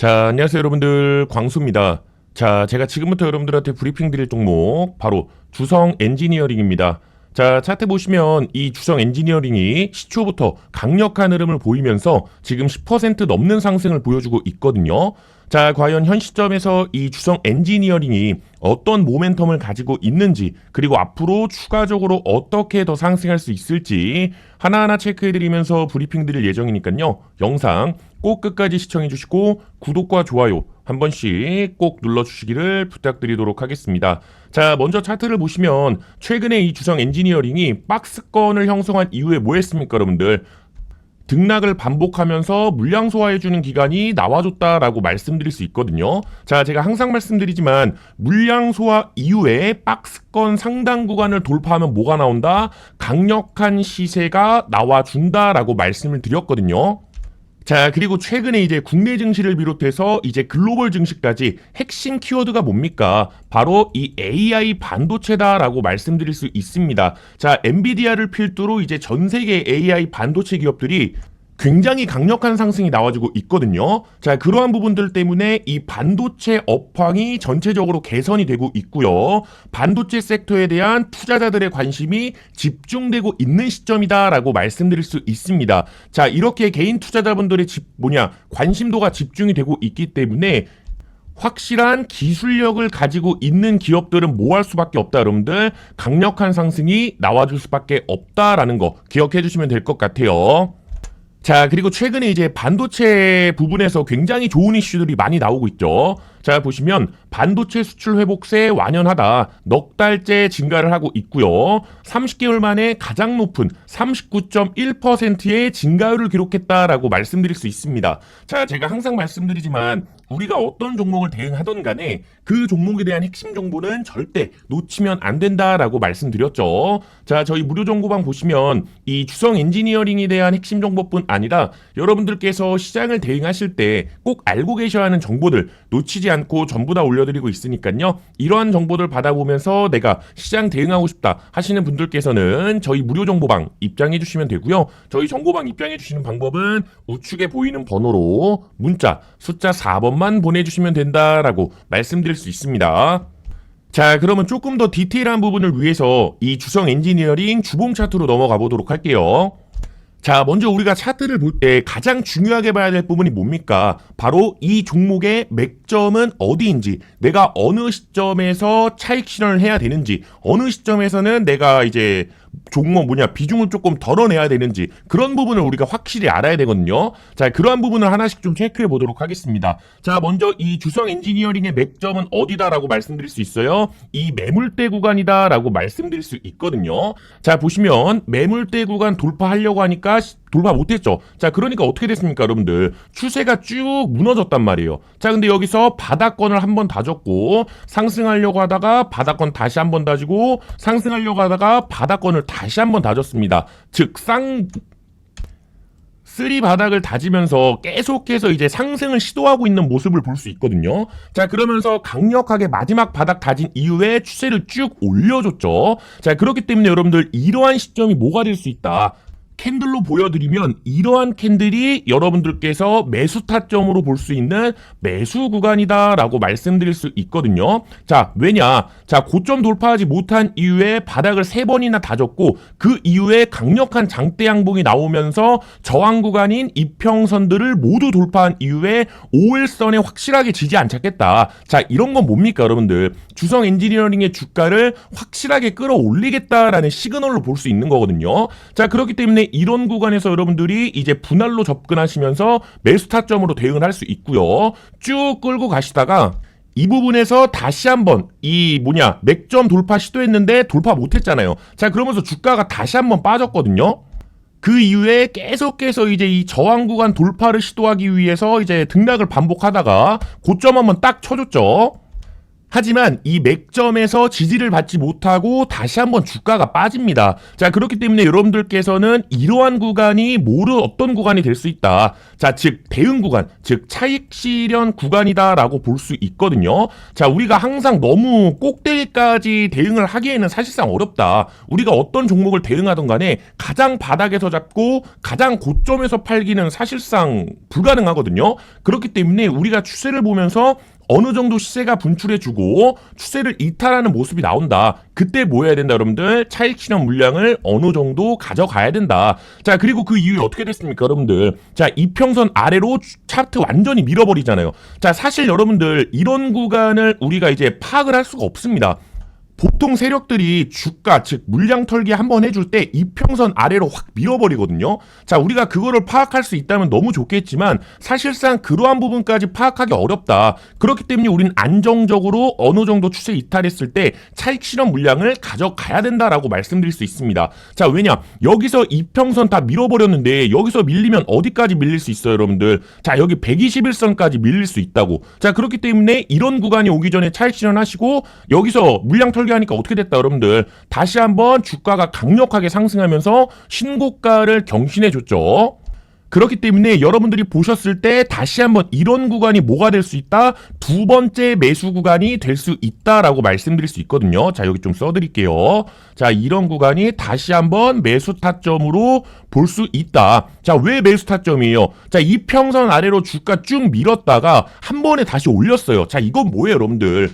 자, 안녕하세요 여러분들. 광수입니다. 자, 제가 지금부터 여러분들한테 브리핑 드릴 종목 바로 주성 엔지니어링입니다. 자, 차트 보시면 이 주성 엔지니어링이 시초부터 강력한 흐름을 보이면서 지금 10% 넘는 상승을 보여주고 있거든요. 자, 과연 현 시점에서 이 주성 엔지니어링이 어떤 모멘텀을 가지고 있는지, 그리고 앞으로 추가적으로 어떻게 더 상승할 수 있을지 하나하나 체크해드리면서 브리핑 드릴 예정이니까요. 영상 꼭 끝까지 시청해주시고 구독과 좋아요 한 번씩 꼭 눌러주시기를 부탁드리도록 하겠습니다. 자, 먼저 차트를 보시면 최근에 이 주성 엔지니어링이 박스권을 형성한 이후에 뭐 했습니까, 여러분들? 등락을 반복하면서 물량 소화해주는 기간이 나와줬다라고 말씀드릴 수 있거든요. 자, 제가 항상 말씀드리지만 물량 소화 이후에 박스권 상당 구간을 돌파하면 뭐가 나온다? 강력한 시세가 나와준다라고 말씀을 드렸거든요. 자, 그리고 최근에 이제 국내 증시를 비롯해서 이제 글로벌 증시까지 핵심 키워드가 뭡니까? 바로 이 AI 반도체다라고 말씀드릴 수 있습니다. 자, 엔비디아를 필두로 이제 전 세계 AI 반도체 기업들이 굉장히 강력한 상승이 나와주고 있거든요. 자, 그러한 부분들 때문에 이 반도체 업황이 전체적으로 개선이 되고 있고요. 반도체 섹터에 대한 투자자들의 관심이 집중되고 있는 시점이다라고 말씀드릴 수 있습니다. 자, 이렇게 개인 투자자분들의 집 뭐냐 관심도가 집중이 되고 있기 때문에 확실한 기술력을 가지고 있는 기업들은 뭐 할 수밖에 없다, 여러분들. 강력한 상승이 나와줄 수밖에 없다라는 거 기억해 주시면 될 것 같아요. 자, 그리고 최근에 이제 반도체 부분에서 굉장히 좋은 이슈들이 많이 나오고 있죠. 자, 보시면 반도체 수출 회복세 완연하다. 넉 달째 증가를 하고 있고요. 30개월 만에 가장 높은 39.1%의 증가율을 기록했다라고 말씀드릴 수 있습니다. 자, 제가 항상 말씀드리지만 우리가 어떤 종목을 대응하던 간에 그 종목에 대한 핵심 정보는 절대 놓치면 안 된다라고 말씀드렸죠. 자, 저희 무료 정보방 보시면 이 주성 엔지니어링에 대한 핵심 정보뿐 아니라 여러분들께서 시장을 대응하실 때 꼭 알고 계셔야 하는 정보들 놓치지 않고 전부 다 올려드리고 있으니까요. 이러한 정보들 받아보면서 내가 시장 대응하고 싶다 하시는 분들께서는 저희 무료 정보방 입장해 주시면 되고요. 저희 정보방 입장해 주시는 방법은 우측에 보이는 번호로 문자 숫자 4번만 보내주시면 된다라고 말씀드릴 수 있습니다. 자, 그러면 조금 더 디테일한 부분을 위해서 이 주성 엔지니어링 주봉 차트로 넘어가 보도록 할게요. 자, 먼저 우리가 차트를 볼 때 가장 중요하게 봐야 될 부분이 뭡니까? 바로 이 종목의 맥점은 어디인지, 내가 어느 시점에서 차익 실현을 해야 되는지, 어느 시점에서는 내가 이제 종목 뭐냐 비중을 조금 덜어내야 되는지 그런 부분을 우리가 확실히 알아야 되거든요. 자 그러한 부분을 하나씩 좀 체크해 보도록 하겠습니다. 자 먼저 이 주성 엔지니어링의 맥점은 어디다라고 말씀드릴 수 있어요. 이 매물대 구간이다라고 말씀드릴 수 있거든요. 자 보시면 매물대 구간 돌파하려고 하니까 돌파 못했죠. 자, 그러니까 어떻게 됐습니까, 여러분들? 추세가 쭉 무너졌단 말이에요. 자, 근데 여기서 바닥권을 한 번 다졌고, 상승하려고 하다가 바닥권 다시 한 번 다지고, 상승하려고 하다가 바닥권을 다시 한 번 다졌습니다. 즉, 쌍, 쓰리 바닥을 다지면서 계속해서 이제 상승을 시도하고 있는 모습을 볼 수 있거든요. 자, 그러면서 강력하게 마지막 바닥 다진 이후에 추세를 쭉 올려줬죠. 자, 그렇기 때문에 여러분들 이러한 시점이 뭐가 될 수 있다. 캔들로 보여드리면 이러한 캔들이 여러분들께서 매수 타점으로 볼 수 있는 매수 구간이다라고 말씀드릴 수 있거든요. 자, 왜냐? 자, 고점 돌파하지 못한 이후에 바닥을 세 번이나 다졌고 그 이후에 강력한 장대 양봉이 나오면서 저항 구간인 이평선들을 모두 돌파한 이후에 5일선에 확실하게 지지 않겠다. 자, 이런 건 뭡니까, 여러분들? 주성 엔지니어링의 주가를 확실하게 끌어올리겠다라는 시그널로 볼 수 있는 거거든요. 자, 그렇기 때문에 이런 구간에서 여러분들이 이제 분할로 접근하시면서 매수 타점으로 대응을 할 수 있고요. 쭉 끌고 가시다가 이 부분에서 다시 한번 이 뭐냐 맥점 돌파 시도했는데 돌파 못했잖아요. 자 그러면서 주가가 다시 한번 빠졌거든요. 그 이후에 계속해서 이제 이 저항 구간 돌파를 시도하기 위해서 이제 등락을 반복하다가 고점 한번 딱 쳐줬죠. 하지만 이 맥점에서 지지를 받지 못하고 다시 한번 주가가 빠집니다. 자, 그렇기 때문에 여러분들께서는 이러한 구간이 모르 어떤 구간이 될 수 있다. 자, 즉 대응 구간, 즉 차익 실현 구간이다라고 볼 수 있거든요. 자, 우리가 항상 너무 꼭대기까지 대응을 하기에는 사실상 어렵다. 우리가 어떤 종목을 대응하던 간에 가장 바닥에서 잡고 가장 고점에서 팔기는 사실상 불가능하거든요. 그렇기 때문에 우리가 추세를 보면서 어느 정도 시세가 분출해주고 추세를 이탈하는 모습이 나온다. 그때 뭐 해야 된다, 여러분들? 차익 실현 물량을 어느 정도 가져가야 된다. 자, 그리고 그 이후에 어떻게 됐습니까, 여러분들? 자, 이평선 아래로 주- 차트 완전히 밀어버리잖아요. 자, 사실 여러분들 이런 구간을 우리가 이제 파악을 할 수가 없습니다. 보통 세력들이 주가 즉 물량 털기 한 번 해줄 때 이평선 아래로 확 밀어버리거든요. 자 우리가 그거를 파악할 수 있다면 너무 좋겠지만 사실상 그러한 부분까지 파악하기 어렵다. 그렇기 때문에 우리는 안정적으로 어느 정도 추세 이탈했을 때 차익 실현 물량을 가져가야 된다라고 말씀드릴 수 있습니다. 자 왜냐 여기서 이평선 다 밀어버렸는데 여기서 밀리면 어디까지 밀릴 수 있어요, 여러분들? 자 여기 121선까지 밀릴 수 있다고. 자 그렇기 때문에 이런 구간이 오기 전에 차익 실현하시고 여기서 물량 털기 하니까 어떻게 됐다 여러분들 다시 한번 주가가 강력하게 상승하면서 신고가를 경신해 줬죠. 그렇기 때문에 여러분들이 보셨을 때 다시 한번 이런 구간이 뭐가 될 수 있다? 두 번째 매수 구간이 될 수 있다라고 말씀드릴 수 있거든요. 자, 여기 좀 써드릴게요. 자, 이런 구간이 다시 한번 매수 타점으로 볼 수 있다. 자, 왜 매수 타점이에요? 자, 이 평선 아래로 주가 쭉 밀었다가 한 번에 다시 올렸어요. 자, 이건 뭐예요, 여러분들?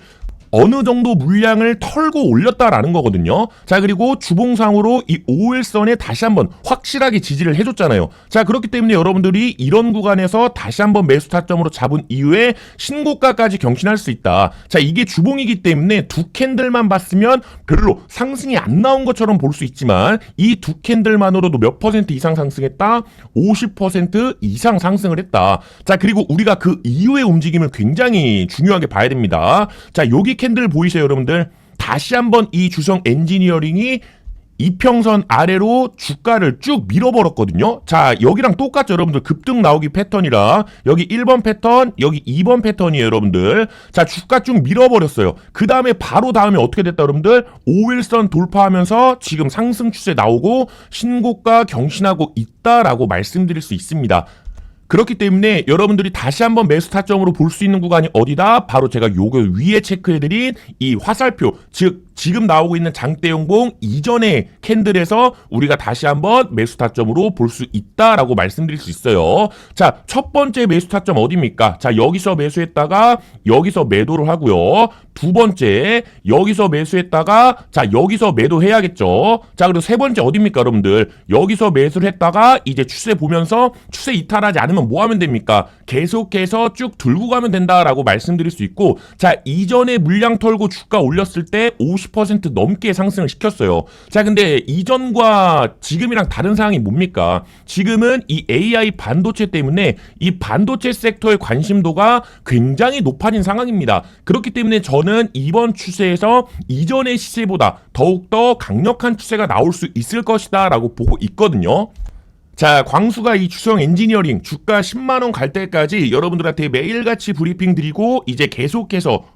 어느 정도 물량을 털고 올렸다라는 거거든요. 자, 그리고 주봉상으로 이 5일선에 다시 한번 확실하게 지지를 해줬잖아요. 자, 그렇기 때문에 여러분들이 이런 구간에서 다시 한번 매수 타점으로 잡은 이후에 신고가까지 경신할 수 있다. 자, 이게 주봉이기 때문에 두 캔들만 봤으면 별로 상승이 안 나온 것처럼 볼 수 있지만 이 두 캔들만으로도 몇 퍼센트 이상 상승했다? 50% 이상 상승을 했다. 자, 그리고 우리가 그 이후의 움직임을 굉장히 중요하게 봐야 됩니다. 자, 여기 캔들 보이세요, 여러분들? 다시 한번 이 주성 엔지니어링이 이평선 아래로 주가를 쭉 밀어버렸거든요. 자, 여기랑 똑같죠, 여러분들. 급등 나오기 패턴이라 여기 1번 패턴, 여기 2번 패턴이에요, 여러분들. 자, 주가 쭉 밀어버렸어요. 그 다음에 바로 다음에 어떻게 됐다, 여러분들? 5일선 돌파하면서 지금 상승 추세 나오고 신고가 경신하고 있다라고 말씀드릴 수 있습니다. 그렇기 때문에 여러분들이 다시 한번 매수 타점으로 볼 수 있는 구간이 어디다? 바로 제가 요거 위에 체크해드린 이 화살표, 즉 지금 나오고 있는 장대용봉 이전의 캔들에서 우리가 다시 한번 매수 타점으로 볼 수 있다라고 말씀드릴 수 있어요. 자, 첫 번째 매수 타점 어디입니까? 자, 여기서 매수했다가 여기서 매도를 하고요. 두 번째 여기서 매수했다가 자 여기서 매도해야겠죠. 자 그리고 세 번째 어디입니까 여러분들? 여기서 매수를 했다가 이제 추세 보면서 추세 이탈하지 않으면 뭐 하면 됩니까? 계속해서 쭉 들고 가면 된다라고 말씀드릴 수 있고 자 이전에 물량 털고 주가 올렸을 때 50% 넘게 상승을 시켰어요. 자 근데 이전과 지금이랑 다른 상황이 뭡니까? 지금은 이 AI 반도체 때문에 이 반도체 섹터의 관심도가 굉장히 높아진 상황입니다. 그렇기 때문에 저는 이번 추세에서 이전의 시세보다 더욱더 강력한 추세가 나올 수 있을 것이다 라고 보고 있거든요. 자, 광수가 이 주성 엔지니어링 주가 10만원 갈 때까지 여러분들한테 매일같이 브리핑 드리고 이제 계속해서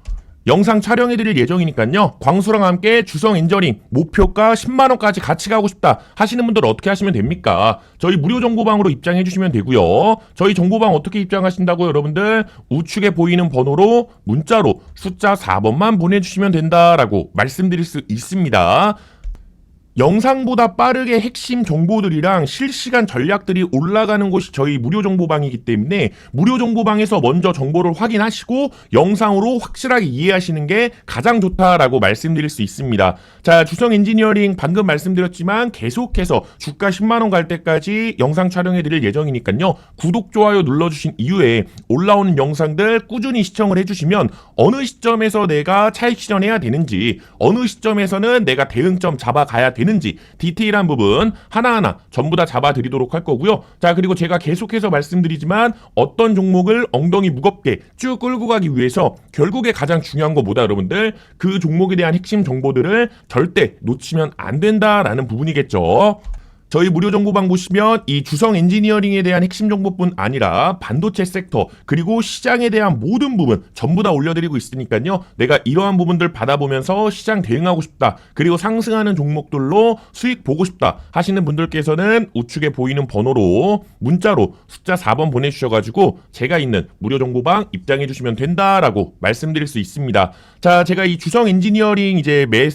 영상 촬영해드릴 예정이니까요. 광수랑 함께 주성 엔저링 목표가 10만원까지 같이 가고 싶다 하시는 분들 어떻게 하시면 됩니까? 저희 무료 정보방으로 입장해주시면 되고요. 저희 정보방 어떻게 입장하신다고 여러분들 우측에 보이는 번호로 문자로 숫자 4번만 보내주시면 된다라고 말씀드릴 수 있습니다. 영상보다 빠르게 핵심 정보들이랑 실시간 전략들이 올라가는 곳이 저희 무료 정보방이기 때문에 무료 정보방에서 먼저 정보를 확인하시고 영상으로 확실하게 이해하시는 게 가장 좋다라고 말씀드릴 수 있습니다. 자, 주성 엔지니어링 방금 말씀드렸지만 계속해서 주가 10만 원 갈 때까지 영상 촬영해 드릴 예정이니까요. 구독 좋아요 눌러 주신 이후에 올라오는 영상들 꾸준히 시청을 해 주시면 어느 시점에서 내가 차익 실현해야 되는지 어느 시점에서는 내가 대응점 잡아가야 되는지 디테일한 부분 하나하나 전부 다 잡아드리도록 할 거고요. 자 그리고 제가 계속해서 말씀드리지만 어떤 종목을 엉덩이 무겁게 쭉 끌고 가기 위해서 결국에 가장 중요한 거 뭐다 여러분들 그 종목에 대한 핵심 정보들을 절대 놓치면 안 된다라는 부분이겠죠. 저희 무료 정보방 보시면 이 주성 엔지니어링에 대한 핵심 정보뿐 아니라 반도체 섹터 그리고 시장에 대한 모든 부분 전부 다 올려드리고 있으니까요. 내가 이러한 부분들 받아보면서 시장 대응하고 싶다. 그리고 상승하는 종목들로 수익 보고 싶다 하시는 분들께서는 우측에 보이는 번호로 문자로 숫자 4번 보내주셔가지고 제가 있는 무료 정보방 입장해 주시면 된다라고 말씀드릴 수 있습니다. 자, 제가 이 주성 엔지니어링 이제 매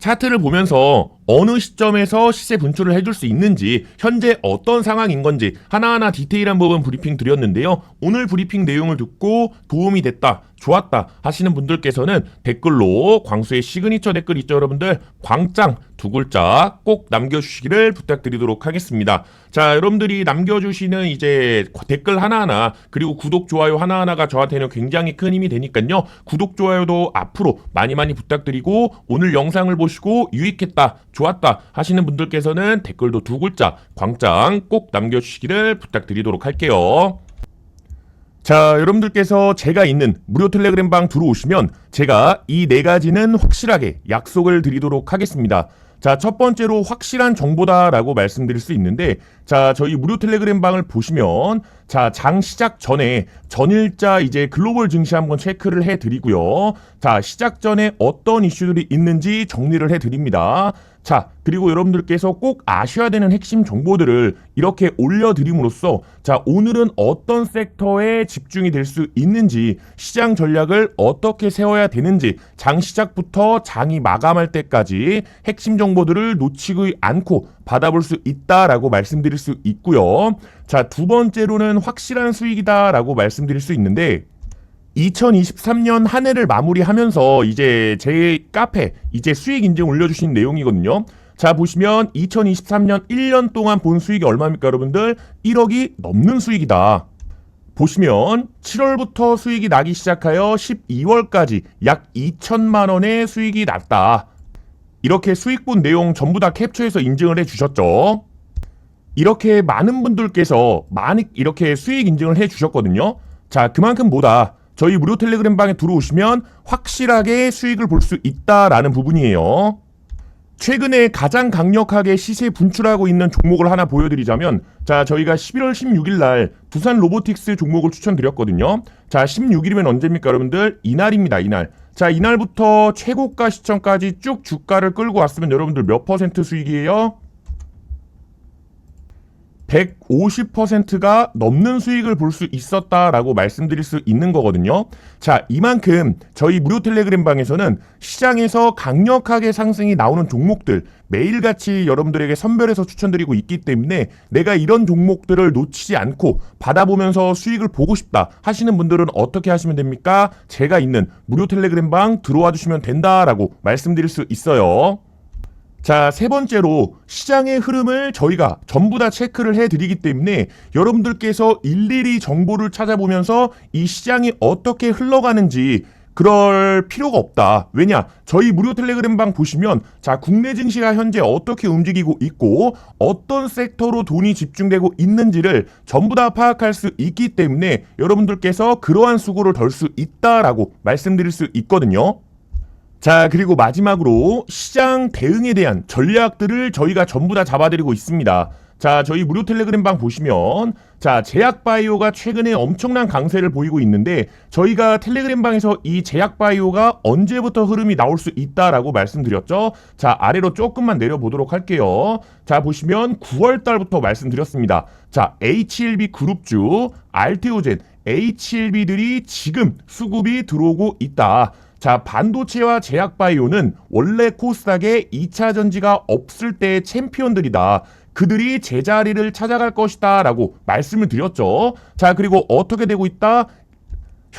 차트를 보면서 어느 시점에서 시세 분출을 해줄 수 있는지 현재 어떤 상황인 건지 하나하나 디테일한 부분 브리핑 드렸는데요. 오늘 브리핑 내용을 듣고 도움이 됐다, 좋았다 하시는 분들께서는 댓글로 광수의 시그니처 댓글 있죠 여러분들 광짱 두 글자 꼭 남겨주시기를 부탁드리도록 하겠습니다. 자 여러분들이 남겨주시는 이제 댓글 하나하나 그리고 구독 좋아요 하나하나가 저한테는 굉장히 큰 힘이 되니까요. 구독 좋아요도 앞으로 많이 많이 부탁드리고 오늘 영상을 보시고 유익했다 좋았다 하시는 분들께서는 댓글도 두 글자 광짱 꼭 남겨주시기를 부탁드리도록 할게요. 자, 여러분들께서 제가 있는 무료 텔레그램 방 들어오시면 제가 이 네 가지는 확실하게 약속을 드리도록 하겠습니다. 자, 첫 번째로 확실한 정보다라고 말씀드릴 수 있는데, 자, 저희 무료 텔레그램 방을 보시면, 자, 장 시작 전에 전일자 이제 글로벌 증시 한번 체크를 해 드리고요. 자, 시작 전에 어떤 이슈들이 있는지 정리를 해 드립니다. 자, 그리고 여러분들께서 꼭 아셔야 되는 핵심 정보들을 이렇게 올려드림으로써 자, 오늘은 어떤 섹터에 집중이 될 수 있는지 시장 전략을 어떻게 세워야 되는지 장 시작부터 장이 마감할 때까지 핵심 정보들을 놓치고 않고 받아볼 수 있다라고 말씀드릴 수 있고요. 자, 두 번째로는 확실한 수익이다라고 말씀드릴 수 있는데 2023년 한 해를 마무리하면서 이제 제 카페 이제 수익 인증 올려주신 내용이거든요. 자 보시면 2023년 1년 동안 본 수익이 얼마입니까 여러분들? 1억이 넘는 수익이다. 보시면 7월부터 수익이 나기 시작하여 12월까지 약 2천만 원의 수익이 났다. 이렇게 수익 본 내용 전부 다 캡처해서 인증을 해 주셨죠. 이렇게 많은 분들께서 많이 이렇게 수익 인증을 해 주셨거든요. 자, 그만큼 뭐다. 저희 무료 텔레그램 방에 들어오시면 확실하게 수익을 볼 수 있다라는 부분이에요. 최근에 가장 강력하게 시세 분출하고 있는 종목을 하나 보여드리자면 자 저희가 11월 16일 날 두산 로보틱스 종목을 추천드렸거든요. 자 16일이면 언제입니까 여러분들? 이날입니다 이날. 자 이날부터 최고가 시점까지 쭉 주가를 끌고 왔으면 여러분들 몇 퍼센트 수익이에요? 150%가 넘는 수익을 볼 수 있었다라고 말씀드릴 수 있는 거거든요. 자, 이만큼 저희 무료 텔레그램 방에서는 시장에서 강력하게 상승이 나오는 종목들 매일같이 여러분들에게 선별해서 추천드리고 있기 때문에 내가 이런 종목들을 놓치지 않고 받아보면서 수익을 보고 싶다 하시는 분들은 어떻게 하시면 됩니까? 제가 있는 무료 텔레그램 방 들어와 주시면 된다라고 말씀드릴 수 있어요. 자, 세 번째로 시장의 흐름을 저희가 전부 다 체크를 해드리기 때문에 여러분들께서 일일이 정보를 찾아보면서 이 시장이 어떻게 흘러가는지 그럴 필요가 없다. 왜냐? 저희 무료 텔레그램 방 보시면 자, 국내 증시가 현재 어떻게 움직이고 있고 어떤 섹터로 돈이 집중되고 있는지를 전부 다 파악할 수 있기 때문에 여러분들께서 그러한 수고를 덜 수 있다라고 말씀드릴 수 있거든요. 자, 그리고 마지막으로 시장 대응에 대한 전략들을 저희가 전부 다 잡아드리고 있습니다. 자, 저희 무료 텔레그램 방 보시면 자, 제약바이오가 최근에 엄청난 강세를 보이고 있는데 저희가 텔레그램 방에서 이 제약바이오가 언제부터 흐름이 나올 수 있다라고 말씀드렸죠. 자, 아래로 조금만 내려보도록 할게요. 자, 보시면 9월 달부터 말씀드렸습니다. 자, HLB 그룹주, 알테오젠, HLB들이 지금 수급이 들어오고 있다. 자, 반도체와 제약바이오는 원래 코스닥에 2차 전지가 없을 때의 챔피언들이다. 그들이 제자리를 찾아갈 것이다. 라고 말씀을 드렸죠. 자, 그리고 어떻게 되고 있다?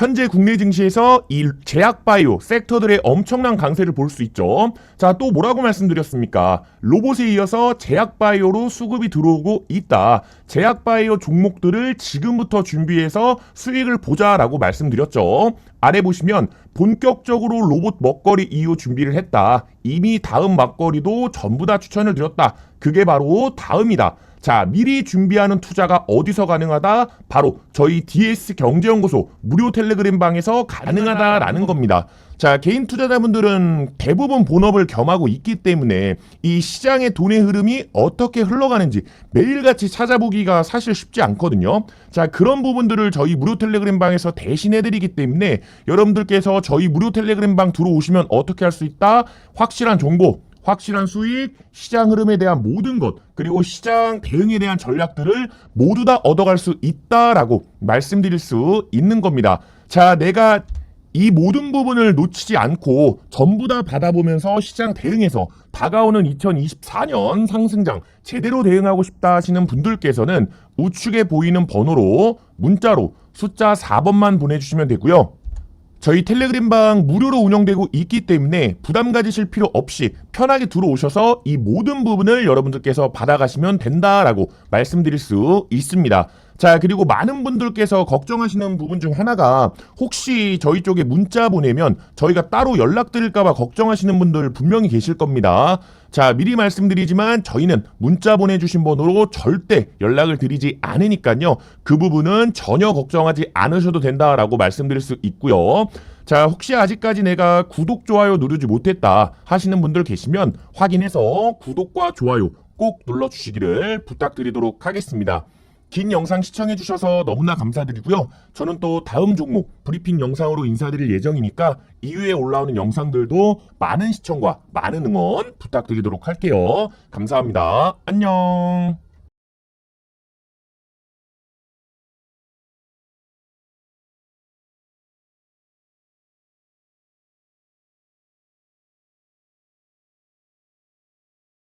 현재 국내 증시에서 이 제약바이오 섹터들의 엄청난 강세를 볼 수 있죠. 자, 또 뭐라고 말씀드렸습니까? 로봇에 이어서 제약바이오로 수급이 들어오고 있다. 제약바이오 종목들을 지금부터 준비해서 수익을 보자라고 말씀드렸죠. 아래 보시면 본격적으로 로봇 먹거리 이후 준비를 했다. 이미 다음 먹거리도 전부 다 추천을 드렸다. 그게 바로 다음이다. 자, 미리 준비하는 투자가 어디서 가능하다? 바로 저희 DS 경제연구소 무료 텔레그램 방에서 가능하다라는 겁니다. 자, 개인 투자자분들은 대부분 본업을 겸하고 있기 때문에 이 시장의 돈의 흐름이 어떻게 흘러가는지 매일같이 찾아보기가 사실 쉽지 않거든요. 자, 그런 부분들을 저희 무료 텔레그램 방에서 대신해드리기 때문에 여러분들께서 저희 무료 텔레그램 방 들어오시면 어떻게 할 수 있다? 확실한 정보, 확실한 수익, 시장 흐름에 대한 모든 것, 그리고 시장 대응에 대한 전략들을 모두 다 얻어갈 수 있다라고 말씀드릴 수 있는 겁니다. 자, 내가 이 모든 부분을 놓치지 않고 전부 다 받아보면서 시장 대응해서 다가오는 2024년 상승장 제대로 대응하고 싶다 하시는 분들께서는 우측에 보이는 번호로 문자로 숫자 4번만 보내주시면 되고요. 저희 텔레그램방 무료로 운영되고 있기 때문에 부담 가지실 필요 없이 편하게 들어오셔서 이 모든 부분을 여러분들께서 받아가시면 된다라고 말씀드릴 수 있습니다. 자, 그리고 많은 분들께서 걱정하시는 부분 중 하나가 혹시 저희 쪽에 문자 보내면 저희가 따로 연락드릴까봐 걱정하시는 분들 분명히 계실 겁니다. 자, 미리 말씀드리지만 저희는 문자 보내주신 번호로 절대 연락을 드리지 않으니까요. 그 부분은 전혀 걱정하지 않으셔도 된다라고 말씀드릴 수 있고요. 자, 혹시 아직까지 내가 구독, 좋아요 누르지 못했다 하시는 분들 계시면 확인해서 구독과 좋아요 꼭 눌러주시기를 부탁드리도록 하겠습니다. 긴 영상 시청해주셔서 너무나 감사드리고요. 저는 또 다음 종목 브리핑 영상으로 인사드릴 예정이니까 이후에 올라오는 영상들도 많은 시청과 많은 응원 부탁드리도록 할게요. 감사합니다. 안녕.